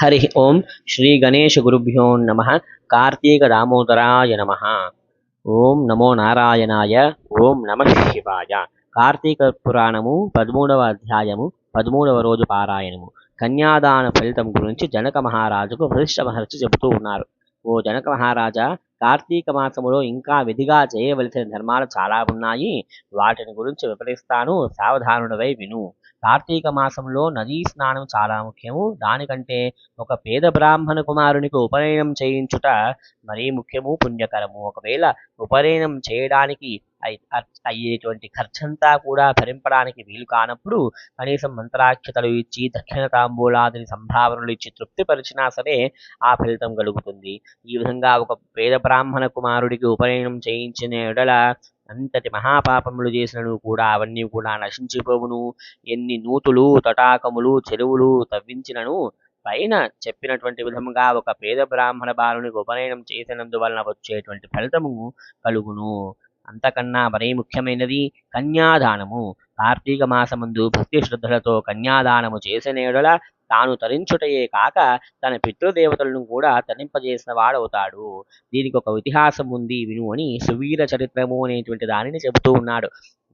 హరి ఓం శ్రీ గణేష్ గురుభ్యో నమ కార్తీక దామోదరాయ నమ. ఓం నమో నారాయణాయ ఓం నమ శివాయ. కార్తీక పురాణము పదమూడవ అధ్యాయము పదమూడవ రోజు పారాయణము. కన్యాదాన ఫలితం గురించి జనక మహారాజుకు వశిష్ఠ మహర్షి చెబుతూ ఉన్నారు. ఓ జనక మహారాజా కార్తీక మాసములో ఇంకా విధిగా చేయవలసిన ధర్మాలు చాలా ఉన్నాయి. వాటిని గురించి వివరిస్తాను. సావధానుడవై విను. కార్తీక మాసంలో నదీ స్నానం చాలా ముఖ్యము. దానికంటే ఒక పేద బ్రాహ్మణ కుమారునికి ఉపనయనం చేయించుట మరీ ముఖ్యము పుణ్యకరము. ఒకవేళ ఉపనయనం చేయడానికి అయ్యేటువంటి ఖర్చంతా కూడా భరింపడానికి వీలు కానప్పుడు కనీసం మంత్రాక్షతలు ఇచ్చి దక్షిణ తాంబూలాదిని సంభావనలు ఇచ్చి తృప్తిపరిచినా సరే ఆ ఫలితం కలుగుతుంది. ఈ విధంగా ఒక పేద బ్రాహ్మణ కుమారుడికి ఉపనయనం చేయించిన ఎడల అంతటి మహాపాపములు చేసినను కూడా అవన్నీ కూడా నశించిపోవును. ఎన్ని నూతులు తటాకములు చెరువులు తవ్వించినను. పైన చెప్పినటువంటి విధముగా ఒక పేద బ్రాహ్మణ బాలునికి ఉపనయనం చేసినందువలన వచ్చేటువంటి ఫలితము కలుగును. అంతకన్నా మరీ ముఖ్యమైనది కన్యాదానము. కార్తీక మాసమందు భక్తి శ్రద్ధలతో కన్యాదానము చేసినేడల తాను తరించుటయే కాక తన పితృదేవతలను కూడా తరింపజేసిన వాడవుతాడు. దీనికి ఒక ఇతిహాసం ఉంది విను అని సువీర చరిత్రము అనేటువంటి దానిని చెబుతూ ఉన్నాడు.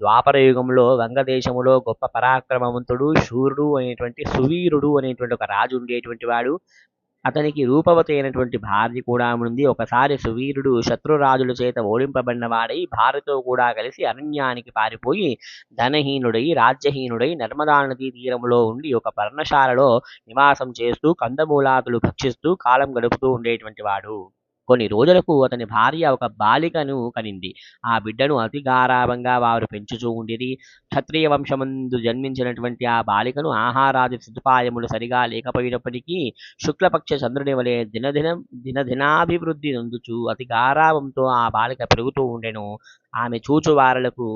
ద్వాపర యుగంలో వంగదేశములో గొప్ప పరాక్రమవంతుడు శూరుడు అనేటువంటి సువీరుడు అనేటువంటి ఒక రాజు ఉండేటువంటి వాడు. అతనికి రూపవతి అయినటువంటి భార్య కూడా ఉంది. ఒకసారి సువీరుడు శత్రురాజుల చేత ఓడింపబడిన వాడై భార్యతో కూడా కలిసి అరణ్యానికి పారిపోయి ధనహీనుడై రాజ్యహీనుడై నర్మదా నదీ తీరంలో ఉండి ఒక పర్ణశాలలో నివాసం చేస్తూ కందమూలాదులు భక్షిస్తూ కాలం గడుపుతూ ఉండేటువంటి వాడు. కొన్ని రోజులకు అతని భార్య ఒక బాలికను కనింది. ఆ బిడ్డను అతి గారాభంగా వారు పెంచుచూ ఉండేది. క్షత్రియ వంశమందు జన్మించినటువంటి ఆ బాలికను ఆహారాది సదుపాయములు సరిగా లేకపోయినప్పటికీ శుక్లపక్ష చంద్రుని వలె దినదినం దినదినాభివృద్ధి నొందుచు అతి గారాభంతో ఆ బాలిక పెరుగుతూ ఉండెను. ఆమె చూచువారలకు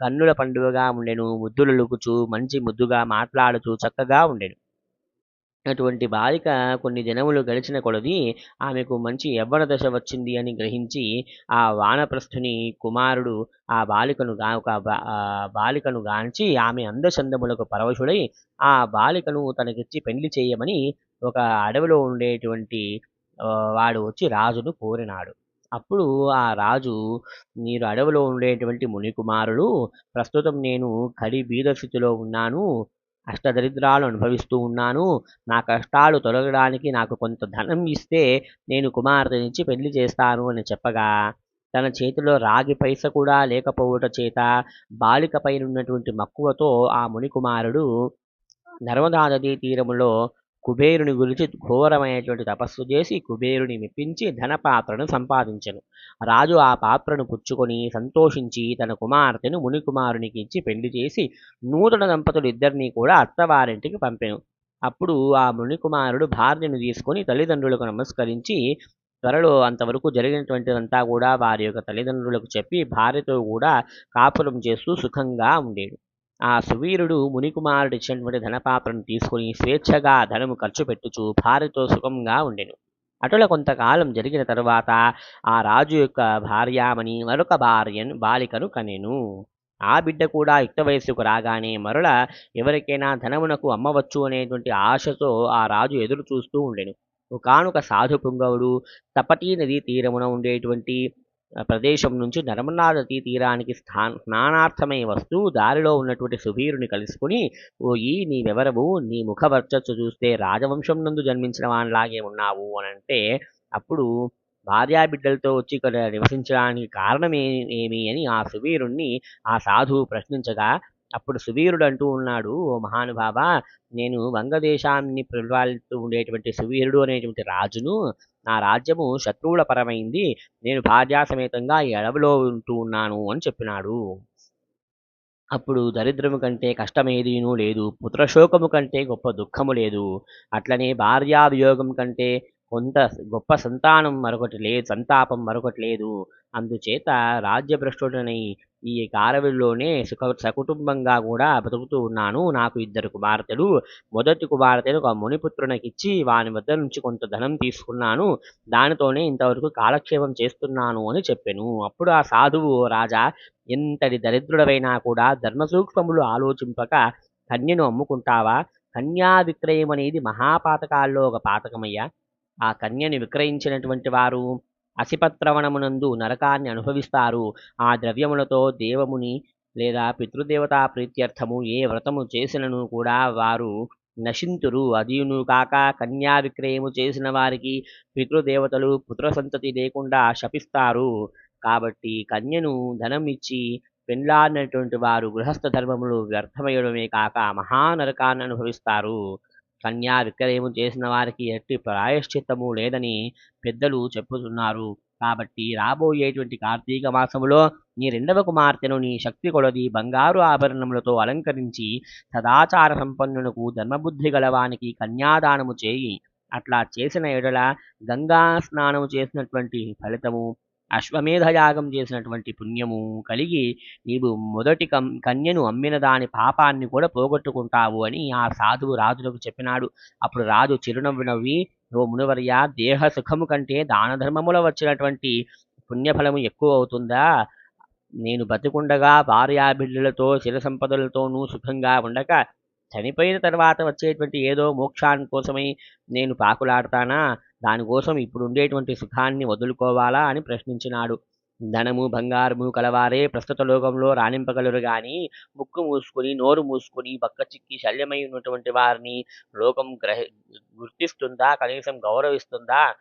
కన్నుల పండుగగా ఉండెను. ముద్దులులుకుచు మంచి ముద్దుగా మాట్లాడుచూ చక్కగా ఉండెను. అటువంటి బాలిక కొన్ని దినములు గడిచిన కొలది ఆమెకు మంచి యవ్వన దశ వచ్చింది అని గ్రహించి ఆ వానప్రస్థుని కుమారుడు ఆ బాలికను గా ఒక బాలికను గాంచి ఆమె అందచందములకు పరవశుడై ఆ బాలికను తనకిచ్చి పెళ్ళి చేయమని ఒక అడవిలో ఉండేటువంటి వాడు వచ్చి రాజును కోరినాడు. అప్పుడు ఆ రాజు మీరు అడవిలో ఉండేటువంటి మునికుమారుడు ప్రస్తుతం నేను కడి బీద స్థితిలో ఉన్నాను. అష్టదరిద్రాలు అనుభవిస్తూ ఉన్నాను. నా కష్టాలు తొలగడానికి నాకు కొంత ధనం ఇస్తే నేను కుమార్తెనిచ్చి పెళ్ళి చేస్తాను అని చెప్పగా తన చేతిలో రాగి పైస కూడా లేకపోవుట చేత బాలికపై ఉన్నటువంటి మక్కువతో ఆ మునికుమారుడు నర్మదా నదీ తీరములో కుబేరుని గురించి ఘోరమైనటువంటి తపస్సు చేసి కుబేరుని మెప్పించి ధనపాత్రను సంపాదించెను. రాజు ఆ పాత్రను పుచ్చుకొని సంతోషించి తన కుమార్తెను మునికుమారునికి ఇచ్చి పెళ్ళి చేసి నూతన దంపతులు ఇద్దరినీ కూడా అత్తవారింటికి పంపెను. అప్పుడు ఆ మునికుమారుడు భార్యను తీసుకొని తల్లిదండ్రులకు నమస్కరించి త్వరలో అంతవరకు జరిగినటువంటిదంతా కూడా వారి యొక్క తల్లిదండ్రులకు చెప్పి భార్యతో కూడా కాపురం చేస్తూ సుఖంగా ఉండేడు. ఆ సువీరుడు మునికుమారుడు ఇచ్చినటువంటి ధనపాత్రను తీసుకుని స్వేచ్ఛగా ధనము ఖర్చు పెట్టుచు భార్యతో సుఖంగా ఉండెను. అటుల కొంతకాలం జరిగిన తరువాత ఆ రాజు యొక్క భార్యామణి మరొక భార్యను బాలికను కనెను. ఆ బిడ్డ కూడా యుక్త వయస్సుకు రాగానే మరల ఎవరికైనా ధనమునకు అమ్మవచ్చు అనేటువంటి ఆశతో ఆ రాజు ఎదురు చూస్తూ ఉండెను. ఒకనొక సాధు పుంగవుడు తపతీ నదీ తీరమున ఉండేటువంటి ప్రదేశం నుంచి నర్మదా నదీ తీరానికి స్థా స్నానార్థమై వస్తూ దారిలో ఉన్నటువంటి సువీరుని కలుసుకుని ఓయి నీ నీవెవరవు నీ ముఖ వర్చస్సు చూస్తే రాజవంశం నందు జన్మించిన వానిలాగే ఉన్నావు అని అంటే అప్పుడు భార్యా బిడ్డలతో వచ్చి ఇక్కడ నివసించడానికి కారణం ఏమి అని ఆ సువీరుణ్ణి ఆ సాధువు ప్రశ్నించగా అప్పుడు సువీరుడు అంటూ ఉన్నాడు ఓ మహానుభావ నేను వంగదేశాన్ని పరిపాలిస్తూ ఉండేటువంటి సువీరుడు అనేటువంటి రాజును నా రాజ్యము శత్రువుల పరమైంది నేను భార్యా సమేతంగా ఈ అడవిలో ఉంటూ ఉన్నాను అని చెప్పినాడు. అప్పుడు దరిద్రము కంటే కష్టమేదీనూ లేదు. పుత్రశోకము కంటే గొప్ప దుఃఖము లేదు. అట్లనే భార్యా వియోగం కంటే కొంత గొప్ప సంతానం మరొకటి లేదు సంతాపం మరొకటి లేదు. అందుచేత రాజ్యభ్రష్టుడనై ఈ కారవిలోనే సుఖ సకుటుంబంగా కూడా బతుకుతూ ఉన్నాను. నాకు ఇద్దరు కుమార్తెలు. మొదటి కుమార్తెను ఒక మునిపుత్రునికిచ్చి వాని వద్ద నుంచి కొంత ధనం తీసుకున్నాను. దానితోనే ఇంతవరకు కాలక్షేపం చేస్తున్నాను అని చెప్పాను. అప్పుడు ఆ సాధువు రాజా ఎంతటి దరిద్రుడవైనా కూడా ధర్మసూక్ష్మములు ఆలోచింపక కన్యను అమ్ముకుంటావా? కన్యా విక్రయం అనేది మహాపాతకాల్లో ఒక పాతకమయ్యా. ఆ కన్యని విక్రయించినటువంటి వారు అసిపత్రవణమునందు నరకాన్ని అనుభవిస్తారు. ఆ ద్రవ్యములతో దేవముని లేదా పితృదేవతా ప్రీత్యర్థము ఏ వ్రతము చేసినను కూడా వారు నశింతురు. అదియును కాక కన్యా విక్రయము చేసిన వారికి పితృదేవతలు పుత్ర సంతతి లేకుండా శపిస్తారు. కాబట్టి కన్యను ధనం ఇచ్చి పెండ్లాడినటువంటి వారు గృహస్థ ధర్మములు వ్యర్థమయ్యడమే కాక మహానరకాన్ని అనుభవిస్తారు. కన్యా విక్రయము చేసిన వారికి ఎట్టి ప్రాయశ్చిత్తము లేదని పెద్దలు చెప్పుతున్నారు. కాబట్టి రాబోయేటువంటి కార్తీక మాసములో నీ రెండవ కుమార్తెను నీ శక్తి కొలది బంగారు ఆభరణములతో అలంకరించి సదాచార సంపన్నునకు ధర్మబుద్ధి గలవానికి కన్యాదానము చేయి. అట్లా చేసిన ఎడల గంగా స్నానము చేసినటువంటి ఫలితము అశ్వమేధ యాగం చేసినటువంటి పుణ్యము కలిగి నీవు మొదటి కం కన్యను అమ్మిన దాని పాపాన్ని కూడా పోగొట్టుకుంటావు అని ఆ సాధువు రాజులకు చెప్పినాడు. అప్పుడు రాజు చిరునవ్వు నవ్వి ఓ మునివర్య దేహ సుఖము కంటే దాన ధర్మములో వచ్చినటువంటి పుణ్యఫలము ఎక్కువ అవుతుందా నేను బతికుండగా భార్యా బిడ్డలతో చిర సంపదలతోనూ సుఖంగా ఉండక చనిపోయిన తర్వాత వచ్చేటువంటి ఏదో మోక్షాన్ని కోసమై నేను పాకులాడతానా? దానికోసం ఇప్పుడు ఉండేటువంటి సుఖాన్ని వదులుకోవాలా అని ప్రశ్నించినాడు. ధనము బంగారము కలవారే ప్రస్తుత లోకంలో రాణింపగలరు గాని ముక్కు మూసుకుని నోరు మూసుకుని బక్క చిక్కి శల్యమై ఉన్నటువంటి వారిని లోకం గ్రహ గుర్తిస్తుందా? కనీసం గౌరవిస్తుందా?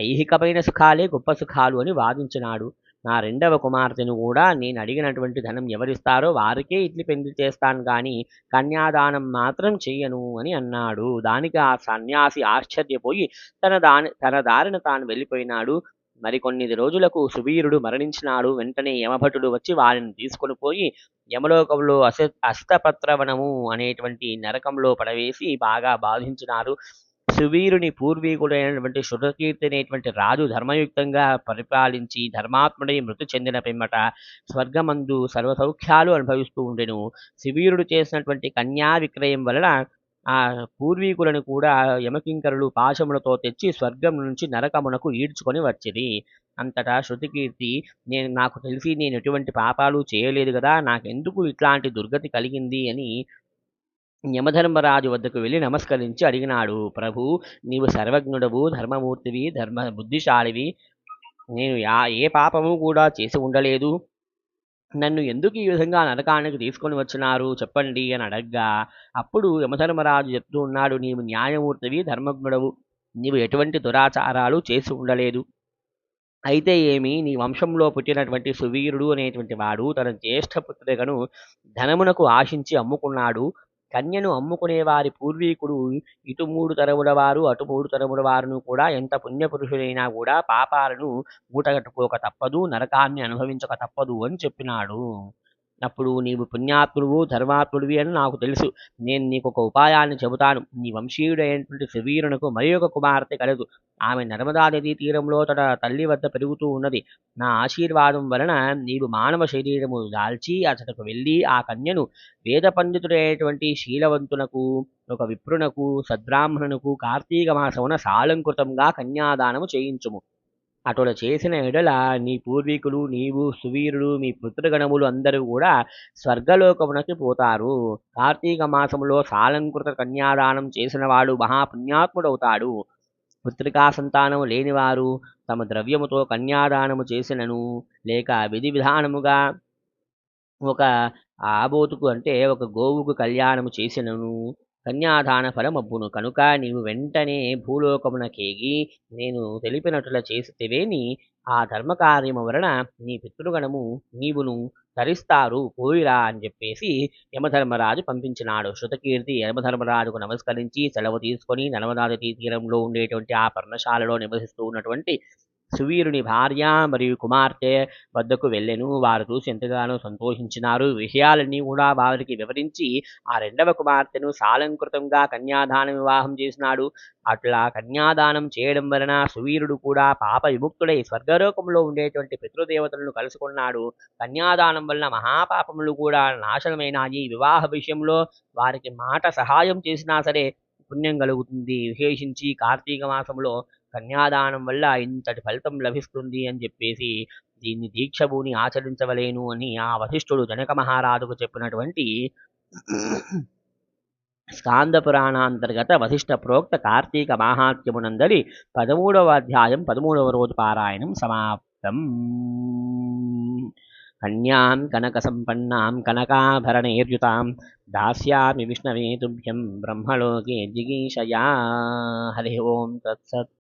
ఐహికమైన సుఖాలే గొప్ప సుఖాలు అని వాదించినాడు. నా రెండవ కుమార్తెను కూడా నేను అడిగినటువంటి ధనం ఎవరిస్తారో వారికే ఇడ్లీ పెళ్ళి చేస్తాను కానీ కన్యాదానం మాత్రం చెయ్యను అని అన్నాడు. దానికి ఆ సన్యాసి ఆశ్చర్యపోయి తన దాని తన దారిన తాను వెళ్ళిపోయినాడు. మరికొన్ని రోజులకు సువీరుడు మరణించినాడు. వెంటనే యమభటుడు వచ్చి వారిని తీసుకొని పోయి యమలోకంలో అస అస్తపత్రవనము అనేటువంటి నరకంలో పడవేసి బాగా బాధించినారు. సువీరుని పూర్వీకుడైనటువంటి శుద్ధకీర్తి అనేటువంటి రాజు ధర్మయుక్తంగా పరిపాలించి ధర్మాత్ముడై మృతి చెందిన పిమ్మట స్వర్గమందు సర్వసౌఖ్యాలు అనుభవిస్తూ ఉండెను. సువీరుడు చేసినటువంటి కన్యా విక్రయం వలన ఆ పూర్వీకులను కూడా యమకింకరులు పాశములతో తెచ్చి స్వర్గం నుంచి నరకమునకు ఈడ్చుకొని వచ్చింది అంతటా శృతికీర్తి నేను నాకు తెలిసి నేను ఎటువంటి పాపాలు చేయలేదు కదా నాకెందుకు ఇట్లాంటి దుర్గతి కలిగింది అని యమధర్మరాజు వద్దకు వెళ్ళి నమస్కరించి అడిగినాడు ప్రభు నీవు సర్వజ్ఞుడవు ధర్మమూర్తివి ధర్మ బుద్ధిశాలివి. నేను యా ఏ పాపము కూడా చేసి ఉండలేదు. నన్ను ఎందుకు ఈ విధంగా నరకానికి తీసుకొని వచ్చినారు? చెప్పండి అని అడగ్గా. అప్పుడు యమధర్మరాజు చెప్తూ ఉన్నాడు నీవు న్యాయమూర్తివి ధర్మజ్ఞుడవు. నీవు ఎటువంటి దురాచారాలు చేసి ఉండలేదు. అయితే ఏమి నీ వంశంలో పుట్టినటువంటి సువీరుడు అనేటువంటి వాడు తన జ్యేష్ఠ పుత్రికను ధనమునకు ఆశించి అమ్ముకున్నాడు. కన్యను అమ్ముకునే వారి పూర్వీకుడు ఇటు మూడు తరముల వారు అటు మూడు తరముల వారును కూడా ఎంత పుణ్యపురుషుడైనా కూడా పాపాలను మూటగట్టుకోక తప్పదు నరకాన్ని అనుభవించక తప్పదు అని చెప్పినాడు. అప్పుడు నీవు పుణ్యాత్ముడువు ధర్మాత్ముడివి అని నాకు తెలుసు. నేను నీకు ఒక ఉపాయాన్ని చెబుతాను. నీ వంశీయుడైనటువంటి సువీరునకు మరి ఒక కుమార్తె కలదు. ఆమె నర్మదా నదీ తీరంలో తన తల్లి వద్ద పెరుగుతూ ఉన్నది. నా ఆశీర్వాదం వలన నీవు మానవ శరీరము దాల్చి అతడికి వెళ్ళి ఆ కన్యను వేద పండితుడైనటువంటి శీలవంతునకు ఒక విప్రునకు సద్బ్రాహ్మణునకు కార్తీక మాసమున సాలంకృతంగా కన్యాదానము చేయించుము. అటుల చేసిన ఎడల నీ పూర్వీకులు నీవు సువీరుడు మీ పుత్రగణములు అందరూ కూడా స్వర్గలోకమునకి పోతారు. కార్తీక మాసములో సాలంకృత కన్యాదానం చేసిన వాడు మహాపుణ్యాత్ముడవుతాడు. పుత్రికా సంతానము లేనివారు తమ ద్రవ్యముతో కన్యాదానము చేసినను. లేక విధి విధానముగా ఒక ఆబోతుకు అంటే ఒక గోవుకు కళ్యాణము చేసినను. కన్యాదాన ఫలమబ్బును కనుక నీవు వెంటనే భూలోకమునకేగి నేను తెలిపినట్ల చేసితివేని ఆ ధర్మకార్యము వలన నీ పితృగణము నీవును తరిస్తారు పోయిరా అని చెప్పేసి యమధర్మరాజు పంపించినాడు. శృతకీర్తి యమధర్మరాజుకు నమస్కరించి సెలవు తీసుకొని నర్మదాది తీరంలో ఉండేటువంటి ఆ పర్ణశాలలో నివసిస్తూ ఉన్నటువంటి సువీరుని భార్య మరియు కుమార్తె వద్దకు వెళ్ళెను. వారు చూసి ఎంతగానో సంతోషించినారు. విషయాలన్నీ కూడా వారికి వివరించి ఆ రెండవ కుమార్తెను సాలంకృతంగా కన్యాదానం వివాహం చేసినాడు. అట్లా కన్యాదానం చేయడం వలన సువీరుడు కూడా పాప విముక్తుడై స్వర్గలోకంలో ఉండేటువంటి పితృదేవతలను కలుసుకున్నాడు. కన్యాదానం వలన మహాపాపములు కూడా నాశనమైనాయి. వివాహ విషయంలో వారికి మాట సహాయం చేసినా సరే పుణ్యం కలుగుతుంది. విశేషించి కార్తీక మాసంలో కన్యాదానం వల్ల ఇంతటి ఫలితం లభిస్తుంది అని చెప్పేసి దీన్ని దీక్షభూని ఆచరించవలేను అని ఆ వశిష్ఠుడు జనక మహారాజుకు చెప్పినటువంటి స్కాంద పురాణాంతర్గత వశిష్ఠ ప్రోక్త కార్తీక మాహాత్యమునందలి పదమూడవ అధ్యాయం పదమూడవ రోజు పారాయణం సమాప్తం. కన్యాం కనక సంపన్నాం కనకాభరణేర్యుతాం దాస్యామి విష్ణవే తుభ్యం బ్రహ్మలోకే జిగీషయా. హరి ఓం తత్సత్.